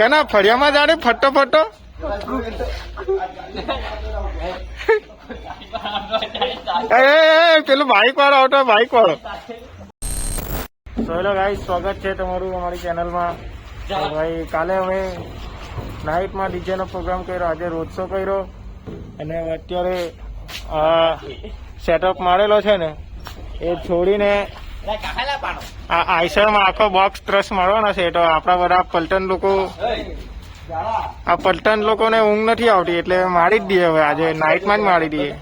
કના ફળિયામાં જાડે ફટો ફટો? એ, એ, એ, પેલું બાઈક વાળો આવતો બાઈક વાળો. હેલો ભાઈ સ્વાગત છે તમારું અમારી ચેનલમાં ભાઈ કાલે અમે નાઇટમાં ડીજે નો પ્રોગ્રામ કર્યો. આજે રોડ શો કર્યો. અને અત્યારે સેટઅપ મારેલો છે ને એ છોડીને આ આઈસરમાં આખો બોક્સ ટ્રસ મારવાનો છે તો આપણા બધા પલટન લોકો આ પલટન લોકોને ઊંઘ નથી આવતી એટલે મારી જ દઈએ હવે આજે નાઇટમાં જ મારી દઈએ.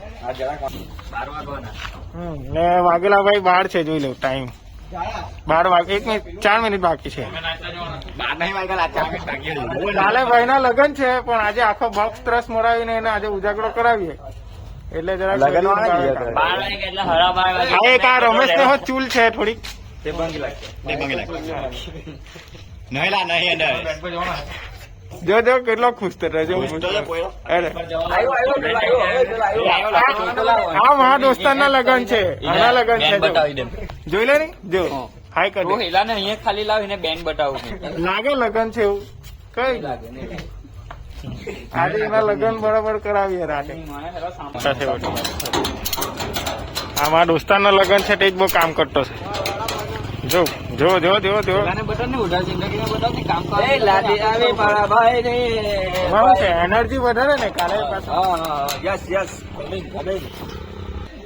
હમ, ને વાઘેલા ભાઈ બહાર છે જોઈ લો ટાઈમ બાર વાગે એક મિનિટ ચાર મિનિટ બાકી છે. કાલે ભાઈ ના લગ્ન છે પણ આજે આખો બોક્સ ત્રસ મરાવીને એને આજે ઉજાગરો કરાવીએ. એટલે જરા આ એક આ રમેશ ને ચૂલ છે થોડીક. જો જો કેટલો ખુશ થતો જો અરે. આ મારા દોસ્તાર ના લગ્ન છે. આના લગન છે જોઈ લે ને? જો. હાય કરો કરી ને અહીંયા ખાલી લાવીને બેન બતાવું લાગે લગ્ન છે એવું? કઈ? આજે એના લગ્ન બરાબર કરાવીએ રાતે. સાથે આ મારા દોસ્તાર ના લગ્ન છે તે જ બહુ કામ કરતો છે. જો જો જો જો જો. એનર્જી વધારે ને કાલે યસ યસ.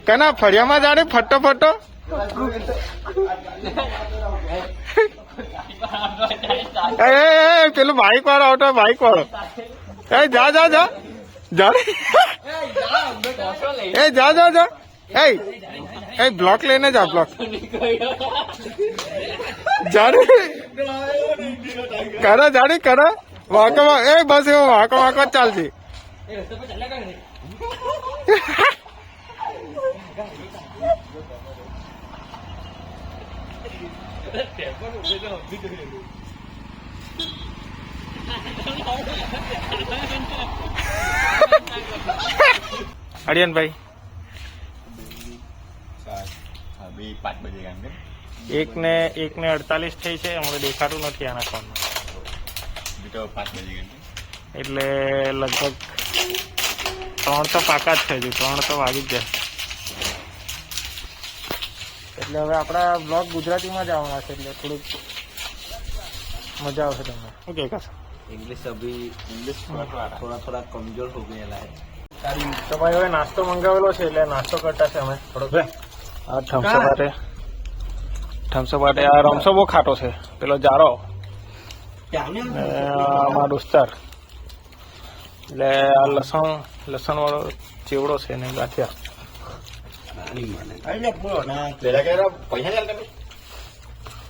કના ફળિયામાં જાડે ફટો ફટો. એ, એ, એ, પેલું બાઈક વાળો આવતો બાઈક વાળો. એ, જા જા જા. જા. એ, જા જા જા. એ એ, બ્લોક લઈને જા, બ્લોક. જાડે કરો જાડે કરો. વાંકો એ, બસ એવો વાંકો વાંકો ચાલશે હરિયનભાઈ એક ને એક ને અડતાલીસ થઈ છે, હમણાં દેખાતું નથી આના ફોનમાં એટલે લગભગ ત્રણ તો પાકા જ છે હજુ, ત્રણ તો વાગી જ જાય એટલે હવે આપણા બ્લોગ ગુજરાતીમાં જ આવવાના છે, એટલે થોડુંક મજા આવશે તમને. ઓકે કે કશો इंग्लिश अभी इंग्लिश थोड़ा थोड़ा कमजोर हो गया है તો ભાઈ હવે નાસ્તો મંગાવેલો છે એટલે નાસ્તો કરતા છે અમે થોડોક આ થમ્સઅપ માટે થમ્સઅપ માટે આ રમસો બહુ ખાટો છે પેલો જારો ને આમાં દોસ્તાર એટલે આ લસણ લસણ વાળો ચેવડો છે ને ગાંઠિયા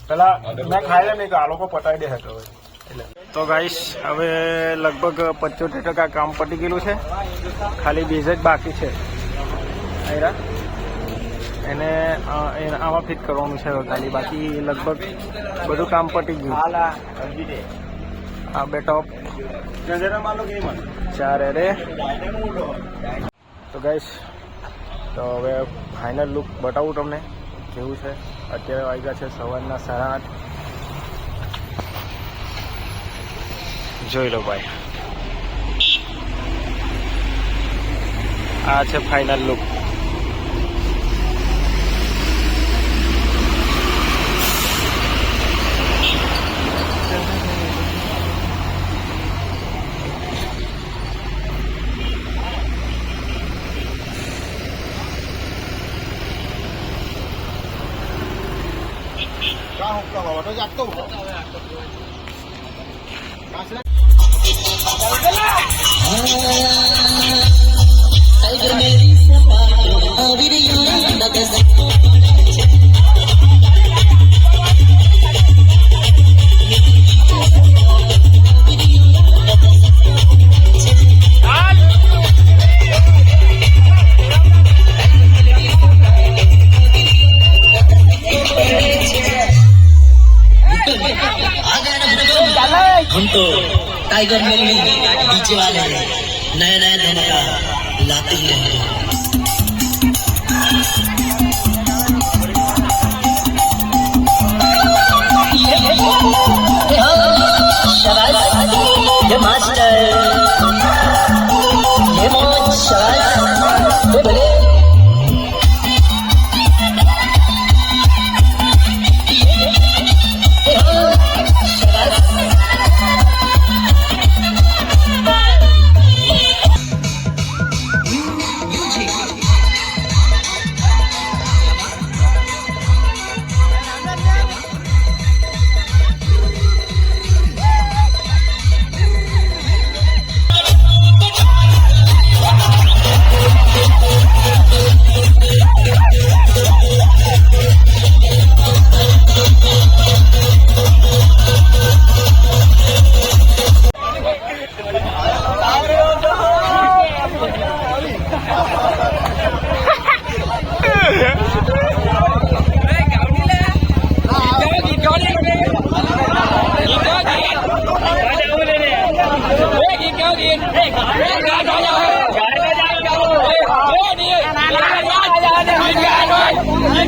પેલા મેં ખાઈ લે નહીં તો આ લોકો પતાવી દે તો હવે એટલે તો ગાઈસ હવે લગભગ પંચોતેર ટકા કામ પતી ગયેલું છે. ખાલી બેઝ જ બાકી છે. એને આમાં ફિટ કરવાનું છે ખાલી. બાકી લગભગ બધું કામ પતી ગયું. આ બે ટોપ ચાર એરે તો ગાઈસ તો હવે ફાઇનલ લુક બતાવું તમને. કેવું છે? અત્યારે વાગ્યા છે સવારના સાડા આઠ. જોઈ લો ભાઈ આ છે final look Ah, alguien me dice, हम तो टाइगर मिल्ली डीजे वाले नया नया धमाका लाते ही रहेंगे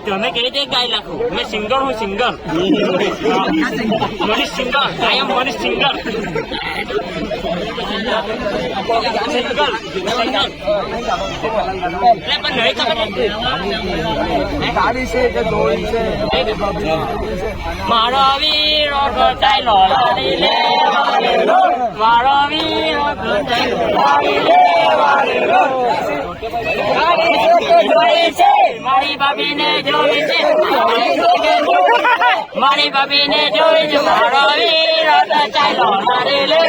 તમે કહી દે ગાય લાખો મેં સિંગર હું singer Manish singer I am Manish singer singer એટલે પણ નહીં ખબર મારો વીરો લે મારો વીરો ગોટાઈ લોલાડી લે મારી બાબી ને જોઈ છે. મારી બાબી ને જોઈ છે. મારો વીરો મારી લે